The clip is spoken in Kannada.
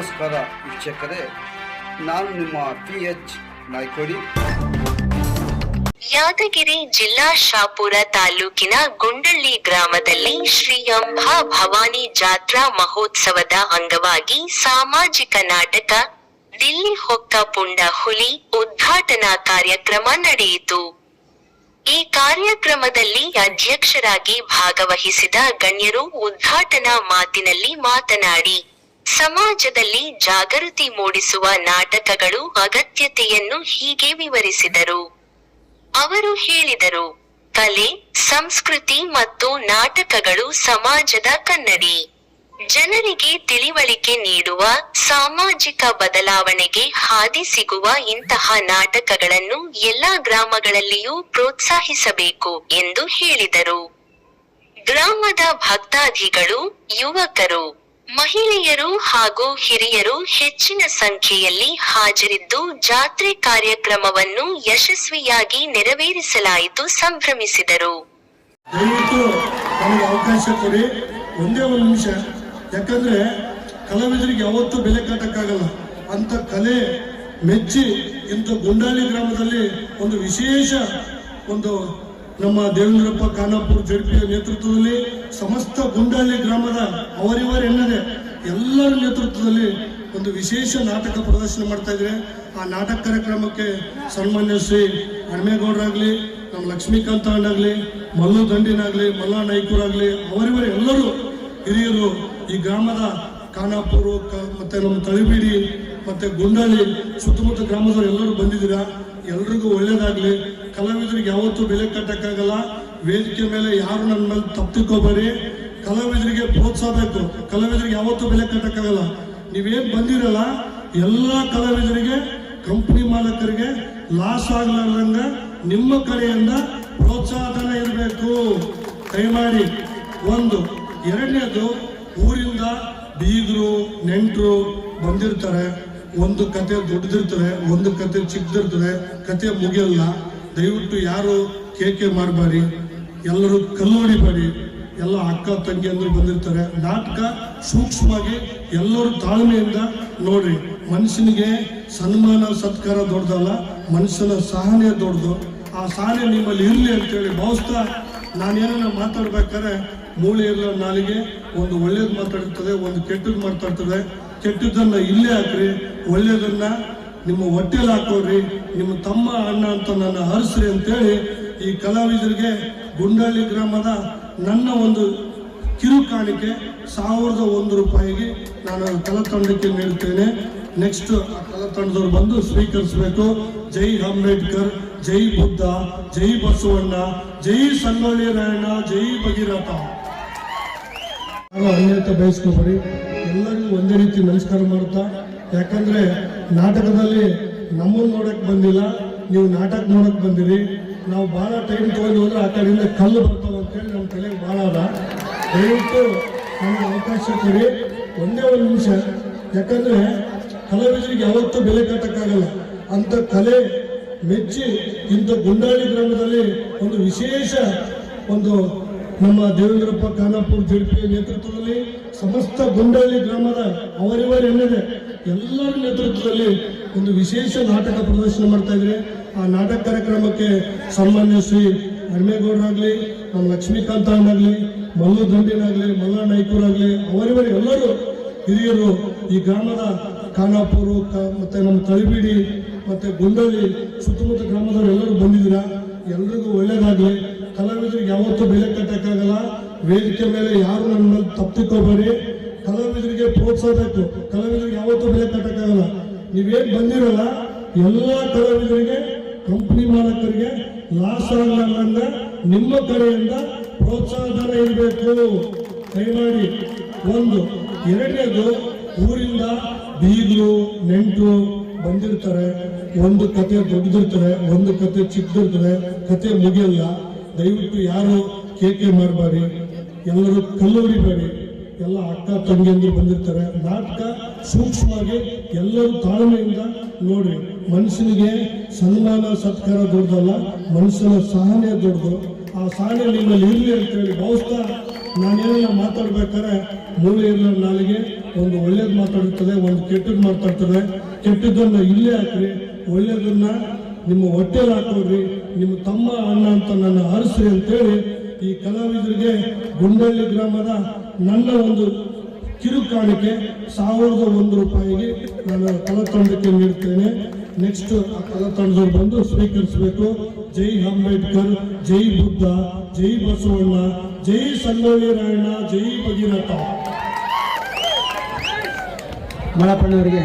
ನಮಸ್ಕಾರ ವೀಕ್ಷಕರೇ, ನಾನು ನಿಮ್ಮ ಪಿ ಎಚ್ ನಾಯ್ಕೋಡಿ. ಯಾದಗಿರಿ ಜಿಲ್ಲಾ ಶಾಪುರ ತಾಲೂಕಿನ ಗುಂಡಳ್ಳಿ ಗ್ರಾಮದಲ್ಲಿ ಶ್ರೀ ಅಂಬಾ ಭವಾನಿ ಜಾತ್ರಾ ಮಹೋತ್ಸವದ ಅಂಗವಾಗಿ ಸಾಮಾಜಿಕ ನಾಟಕ ದಿಲ್ಲಿ ಹೊಕ್ಕ ಪುಂಡ ಹುಲಿ ಉದ್ಘಾಟನಾ ಕಾರ್ಯಕ್ರಮ ನಡೆಯಿತು. ಈ ಕಾರ್ಯಕ್ರಮದಲ್ಲಿ ಅಧ್ಯಕ್ಷರಾಗಿ ಭಾಗವಹಿಸಿದ ಗಣ್ಯರು ಉದ್ಘಾಟನಾ ಮಾತಿನಲ್ಲಿ ಮಾತನಾಡಿ ಸಮಾಜದಲ್ಲಿ ಜಾಗೃತಿ ಮೂಡಿಸುವ ನಾಟಕಗಳು ಅಗತ್ಯತೆಯನ್ನು ಹೀಗೆ ವಿವರಿಸಿದರು. ಅವರು ಹೇಳಿದರು, ಕಲೆ, ಸಂಸ್ಕೃತಿ ಮತ್ತು ನಾಟಕಗಳು ಸಮಾಜದ ಕನ್ನಡಿ. ಜನರಿಗೆ ತಿಳಿವಳಿಕೆ ನೀಡುವ, ಸಾಮಾಜಿಕ ಬದಲಾವಣೆಗೆ ಹಾದಿ ಸಿಗುವ ಇಂತಹ ನಾಟಕಗಳನ್ನು ಎಲ್ಲಾ ಗ್ರಾಮಗಳಲ್ಲಿಯೂ ಪ್ರೋತ್ಸಾಹಿಸಬೇಕು ಎಂದು ಹೇಳಿದರು. ಗ್ರಾಮದ ಭಕ್ತಾದಿಗಳು, ಯುವಕರು ಮಹಿಳೆಯರು ಹಾಗೂ ಹಿರಿಯರು ಹೆಚ್ಚಿನ ಸಂಖ್ಯೆಯಲ್ಲಿ ಹಾಜರಿದ್ದು ಜಾತ್ರೆ ಕಾರ್ಯಕ್ರಮವನ್ನು ಯಶಸ್ವಿಯಾಗಿ ನೆರವೇರಿಸಲಾಯಿತು ಸಂಭ್ರಮಿಸಿದರು. ದಯವಿಟ್ಟು ಅವಕಾಶ ಕೊಡಿ. ಒಂದೇ ಒಂದು ನಿಮಿಷ. ಯಾಕಂದ್ರೆ ಕಲಾವಿದರಿಗೆ ಯಾವತ್ತೂ ಬೆಲೆ ಕಟ್ಟಕ್ಕಾಗಲ್ಲ ಅಂತ ಕಲೆ ಮೆಚ್ಚಿ ಇಂಥ ಗುಂಡಾಳಿ ಗ್ರಾಮದಲ್ಲಿ ಒಂದು ವಿಶೇಷ ಒಂದು ನಮ್ಮ ದೇವೇಂದ್ರಪ್ಪ ಖಾನಾಪುರ ಜಡ್ಪಿಯ ನೇತೃತ್ವದಲ್ಲಿ ಸಮಸ್ತ ಗುಂಡಾಳಿ ಗ್ರಾಮದ ಅವರಿವರ ಎನ್ನದೆ ಎಲ್ಲರ ನೇತೃತ್ವದಲ್ಲಿ ಒಂದು ವಿಶೇಷ ನಾಟಕ ಪ್ರದರ್ಶನ ಮಾಡ್ತಾ ಇದ್ರೆ ಆ ನಾಟಕ ಕಾರ್ಯಕ್ರಮಕ್ಕೆ ಸನ್ಮಾನ್ಯ ಶ್ರೀ ಹಣಮೇಗೌಡರಾಗ್ಲಿ ನಮ್ಮ ಲಕ್ಷ್ಮೀಕಾಂತ ಅಣ್ಣಾಗ್ಲಿ, ಮಲ್ಲು ದಂಡಿನಾಗ್ಲಿ ಮಲ್ಲ ನಾಯ್ಕೂರಾಗ್ಲಿ ಅವರಿವರ ಎಲ್ಲರೂ ಹಿರಿಯರು ಈ ಗ್ರಾಮದ ಖಾನಾಪುರ ಮತ್ತೆ ನಮ್ಮ ತಳಿಬೀಡಿ ಮತ್ತೆ ಗುಂಡಳ್ಳಿ ಸುತ್ತಮುತ್ತ ಗ್ರಾಮದವರು ಎಲ್ಲರೂ ಬಂದಿದ್ದೀರಾ? ಎಲ್ರಿಗೂ ಒಳ್ಳೇದಾಗ್ಲಿ. ಕಲಾವಿದರಿಗೆ ಯಾವತ್ತೂ ಬೆಲೆ ಕಟ್ಟಕ್ಕಾಗಲ್ಲ. ವೇದಿಕೆ ಮೇಲೆ ಯಾರು ನನ್ನ ಮೇಲೆ ತಪ್ಪು ತಿಳ್ಕೊಬೇಡಿ. ಕಲಾವಿದರಿಗೆ ಪ್ರೋತ್ಸಾಹ ಬೇಕು. ಕಲಾವಿದರಿಗೆ ಯಾವತ್ತೂ ಬೆಲೆ ಕಟ್ಟಕ್ಕಾಗಲ್ಲ. ನೀವೇನ್ ಬಂದಿರಲ್ಲ, ಎಲ್ಲಾ ಕಲಾವಿದರಿಗೆ ಕಂಪನಿ ಮಾಲಕರಿಗೆ ಲಾಸ್ ಆಗ್ಲಾರ್ದಂಗ ನಿಮ್ಮ ಕಡೆಯಿಂದ ಪ್ರೋತ್ಸಾಹನ ಇರಬೇಕು. ದಯಮಾಡಿ ಒಂದು, ಎರಡನೇದು ಬೀಗರು ನೆಂಟರು ಬಂದಿರ್ತಾರೆ, ಒಂದು ಕತೆ ದೊಡ್ಡದಿರ್ತದೆ, ಒಂದು ಕತೆ ಚಿಕ್ಕದಿರ್ತದೆ, ಕತೆ ಮುಗಿಯಲ್ಲ. ದಯವಿಟ್ಟು ಯಾರು ಕೇಕೆ ಮಾಡಬೇಡಿ ಎಲ್ಲರೂ ಕಲ್ಲು ಹೊಡಿಬೇಡಿ ಎಲ್ಲ ಅಕ್ಕ ತಂಗಿ ಅಂದ್ರೆ ಬಂದಿರ್ತಾರೆ. ನಾಟಕ ಸೂಕ್ಷ್ಮವಾಗಿ ಎಲ್ಲರೂ ತಾಳ್ಮೆಯಿಂದ ನೋಡ್ರಿ. ಮನುಷ್ಯನಿಗೆ ಸನ್ಮಾನ, ಸತ್ಕಾರ ದೊಡ್ಡದಲ್ಲ, ಮನುಷ್ಯನ ಸಹನೆ ದೊಡ್ಡದು. ಆ ಸಹನೆ ನಿಮ್ಮಲ್ಲಿ ಇರಲಿ ಅಂತೇಳಿ ಭಾವಿಸ್ತಾ ನಾನೇನ ಮಾತಾಡ್ಬೇಕಾದ್ರೆ ಮೂಳೆ ನಾಲಿಗೆ ಒಂದು ಒಳ್ಳೇದು ಮಾತಾಡ್ತದೆ, ಒಂದು ಕೆಟ್ಟದ್ದು ಮಾತಾಡ್ತದೆ. ಕೆಟ್ಟದ್ದನ್ನ ಇಲ್ಲೇ ಹಾಕ್ರಿ, ಒಳ್ಳೇದನ್ನ ನಿಮ್ಮ ಹೊಟ್ಟೆಲಿ ಹಾಕೋರಿ, ನಿಮ್ಮ ತಮ್ಮ ಅಣ್ಣ ಅಂತ ನನ್ನ ಹರಿಸ್ರಿ ಅಂತೇಳಿ ಈ ಕಲಾವಿದರಿಗೆ ಗುಂಡಳ್ಳಿ ಗ್ರಾಮದ ನನ್ನ ಒಂದು ಕಿರು ಕಾಣಿಕೆ ಸಾವಿರದ ಒಂದು ರೂಪಾಯಿಗೆ ನಾನು ಕಲಾತಂಡಕ್ಕೆ ನೀಡುತ್ತೇನೆ ನೆಕ್ಸ್ಟ್ ಆ ಕಲಾತಂಡದವ್ರು ಬಂದು ಸ್ವೀಕರಿಸಬೇಕು. ಜೈ ಅಂಬೇಡ್ಕರ್. ಜೈ ಬುದ್ಧ, ಜೈ ಬಸವಣ್ಣ, ಜೈ ಸಂಗೊಳ್ಳಿ ರಾಯಣ್ಣ ಜೈ ಭಗೀರಥ. ನಾನು ಅನ್ಯತೆ ಬಯಸ್ಕೋಬೇಡಿ. ಎಲ್ಲರಿಗೂ ಒಂದೇ ರೀತಿ ನಮಸ್ಕಾರ ಮಾಡ್ತಾ ಯಾಕಂದ್ರೆ ನಾಟಕದಲ್ಲಿ ನಮ್ಮನ್ನು ನೋಡಕ್ ಬಂದಿಲ್ಲ, ನೀವು ನಾಟಕ ನೋಡಕ್ ಬಂದಿರಿ. ನಾವು ಬಹಳ ಟೈಮ್ ತಗೊಂಡು ಹೋದ್ರೆ ಆ ಕಡೆಯಿಂದ ಕಲ್ಲು ಬರ್ತಾವ ಅಂತೇಳಿ ನಮ್ಮ ತಲೆಗೆ ಬಹಳ ಅದ. ದಯವಿಟ್ಟು ನಮ್ಗೆ ಅವಕಾಶ ಕೊಡಿ. ಒಂದೇ ಒಂದು ನಿಮಿಷ. ಯಾಕಂದ್ರೆ ಕಲಾವಿದರಿಗೆ ಯಾವತ್ತೂ ಬೆಲೆ ಕಟ್ಟಕ್ಕಾಗಲ್ಲ. ಅಂತ ಕಲೆ ಮೆಚ್ಚಿ ಇಂಥ ಗುಂಡಾಳಿ ಗ್ರಾಮದಲ್ಲಿ ಒಂದು ವಿಶೇಷ ಒಂದು ನಮ್ಮ ದೇವೇಂದ್ರಪ್ಪ ಖಾನಾಪುರ ಜಡ್ಪಿಯ ನೇತೃತ್ವದಲ್ಲಿ ಸಮಸ್ತ ಗುಂಡಾಳಿ ಗ್ರಾಮದ ಅವರಿವರ ಏನಿದೆ ಎಲ್ಲರ ನೇತೃತ್ವದಲ್ಲಿ ಒಂದು ವಿಶೇಷ ನಾಟಕ ಪ್ರದರ್ಶನ ಮಾಡ್ತಾ ಇದ್ರೆ ಆ ನಾಟಕ ಕಾರ್ಯಕ್ರಮಕ್ಕೆ ಸನ್ಮಾನ್ಯ ಶ್ರೀ ಹನುಮೇಗೌಡರಾಗ್ಲಿ, ನಮ್ಮ ಲಕ್ಷ್ಮೀಕಾಂತ ಅಣ್ಣಾಗ್ಲಿ ಮಲ್ಲು ದಂಡಿನಾಗ್ಲಿ, ಮಲ್ಲ ನಾಯ್ಕೂರಾಗ್ಲಿ, ಅವರಿವರ ಎಲ್ಲರೂ ಹಿರಿಯರು ಈ ಗ್ರಾಮದ ಖಾನಾಪುರ ಮತ್ತೆ ನಮ್ಮ ತಳಿಬೀಡಿ ಮತ್ತೆ ಗುಂಡಳ್ಳಿ ಸುತ್ತಮುತ್ತ ಗ್ರಾಮದವರು ಎಲ್ಲರೂ ಬಂದಿದ್ದೀರಾ? ಎಲ್ರಿಗೂ ಒಳ್ಳೇದಾಗ್ಲಿ. ಕಲಾವಿದರಿಗೆ ಯಾವತ್ತೂ ಬೆಲೆ ಕಟ್ಟಕ್ಕಾಗಲ್ಲ. ವೇದಿಕೆ ಮೇಲೆ ಯಾರು ನನ್ನ ಮೇಲೆ ತಪ್ಪು ತಿಳ್ಕೊಬೇಡಿ. ಕಲಾವಿದರಿಗೆ ಪ್ರೋತ್ಸಾಹ ಬೇಕು. ಕಲಾವಿದರಿಗೆ ಯಾವತ್ತೂ ಬೆಲೆ ಕಟ್ಟಕ್ಕಾಗಲ್ಲ. ನೀವೇನ್ ಬಂದಿರಲ್ಲ, ಎಲ್ಲ ಕಲಾವಿದರಿಗೆ ಕಂಪನಿ ಮಾಲಕರಿಗೆ ಲಾಸ್ ಆಗಲಾರ್ದಂಗ ನಿಮ್ಮ ಕಡೆಯಿಂದ ಪ್ರೋತ್ಸಾಹಧನ ಇರಬೇಕು. ದಯಮಾಡಿ ಒಂದು. ಎರಡನೇದು, ಊರಿಂದ ಬೀಗರು ನೆಂಟರು ಬಂದಿರ್ತಾರೆ, ಒಂದು ಕತೆ ದೊಡ್ಡದಿರ್ತದೆ, ಒಂದು ಕತೆ ಚಿಕ್ಕದಿರ್ತದೆ, ಕತೆ ಮುಗಿಯಲ್ಲ. ದಯವಿಟ್ಟು ಯಾರು ಕೇಕೆ ಮಾಡಬಾರಿ ಎಲ್ಲರೂ ಕಲ್ಲು ಹೊಡಿಬೇಡಿ ಎಲ್ಲ ಅಕ್ಕ ತಂಗಿಯಂದ್ರು ಬಂದಿರ್ತಾರೆ. ನಾಟಕ ಸೂಕ್ಷ್ಮವಾಗಿ ಎಲ್ಲರೂ ತಾಳ್ಮೆಯಿಂದ ನೋಡಿ. ಮನುಷ್ಯನಿಗೆ ಸನ್ಮಾನ, ಸತ್ಕಾರ ದೊಡ್ಡದಲ್ಲ, ಮನುಷ್ಯನ ಸಹನೆ ದೊಡ್ಡದು. ಆ ಸಹನೆ ನಿಮ್ಮಲ್ಲಿ ಇರಲಿ ಅಂತೇಳಿ ಭಾವಿಸ್ತಾ ನಾನೇನೆಲ್ಲ ಮಾತಾಡ್ಬೇಕಾದ್ರೆ ಮೂಳೆ ಇರಲ್ಲ ನಾಲಿಗೆ, ಒಂದು ಒಳ್ಳೇದು ಮಾತಾಡುತ್ತದೆ, ಒಂದು ಕೆಟ್ಟದ್ದು ಮಾತಾಡ್ತದೆ. ಕೆಟ್ಟದ್ದನ್ನ ಇಲ್ಲೇ ಹಾಕ್ರಿ, ಒಳ್ಳೇದನ್ನ ನಿಮ್ಮ ಹೊಟ್ಟೆಲಿ ಹಾಕೋರಿ, ನಿಮ್ಮ ತಮ್ಮ ಅಣ್ಣ ಅಂತ ನನ್ನ ಆರಿಸ್ರಿ ಅಂತೇಳಿ ಈ ಕಲಾವಿದರಿಗೆ ಗುಂಡಳ್ಳಿ ಗ್ರಾಮದ ನನ್ನ ಒಂದು ಕಿರು ಕಾಣಿಕೆ ಸಾವಿರದ ಒಂದು ರೂಪಾಯಿಗೆ ನಾನು ಕಲಾತಂಡಕ್ಕೆ ನೀಡ್ತೇನೆ. ನೆಕ್ಸ್ಟ್ ಆ ಕಲಾತಂಡದವ್ರು ಬಂದು ಸ್ವೀಕರಿಸಬೇಕು. ಜೈ ಅಂಬೇಡ್ಕರ್, ಜೈ ಬುದ್ಧ, ಜೈ ಬಸವಣ್ಣ ಜೈ ಸಂಗೊಳ್ಳಿ ರಾಯಣ್ಣ ಜೈ ಭಗೀರಥ. ಮಳಪ್ಪಣ್ಣವರಿಗೆ